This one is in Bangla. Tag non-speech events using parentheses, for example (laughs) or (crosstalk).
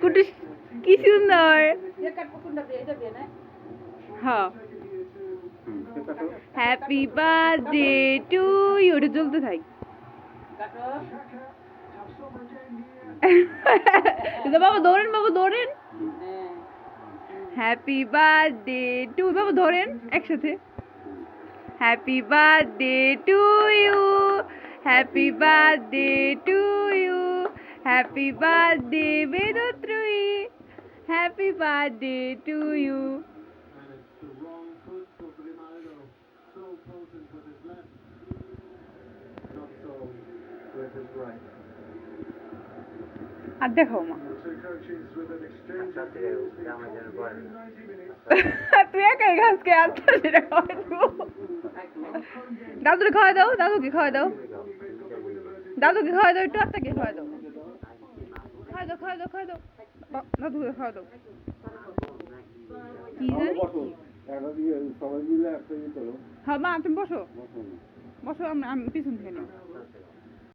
কুটুস, কি সুন্দর। হ্যাঁ। হ্যাপি বার্থডে টু ইউ ওটা চলতে থাক। (laughs) বাবা, ধরেন বাবা, ধরেন। হ্যাপি বার্থডে টু বাবা, ধরেন একসাথে। Happy birthday to you happy birthday to happy birthday Vedatrayi happy birthday to you আর দেখাও মা তুই একাই ঘাসকে আনতে সেটা খাওয়াই দেবো। দাদুকে খাওয়াই দাও, দাদুকে খাওয়াই দাও। দাদুকে খাওয়াই দাও, একটু আত্মাকে খাওয়াই দাও। খাওয়াই দাও খাওয়া দাও খাওয়া দাও। না দাদুকে খাওয়া দাও। কি জানি? হ্যাঁ মা তুমি বসো। বসো আমি আমি পিছন থেকে নিই।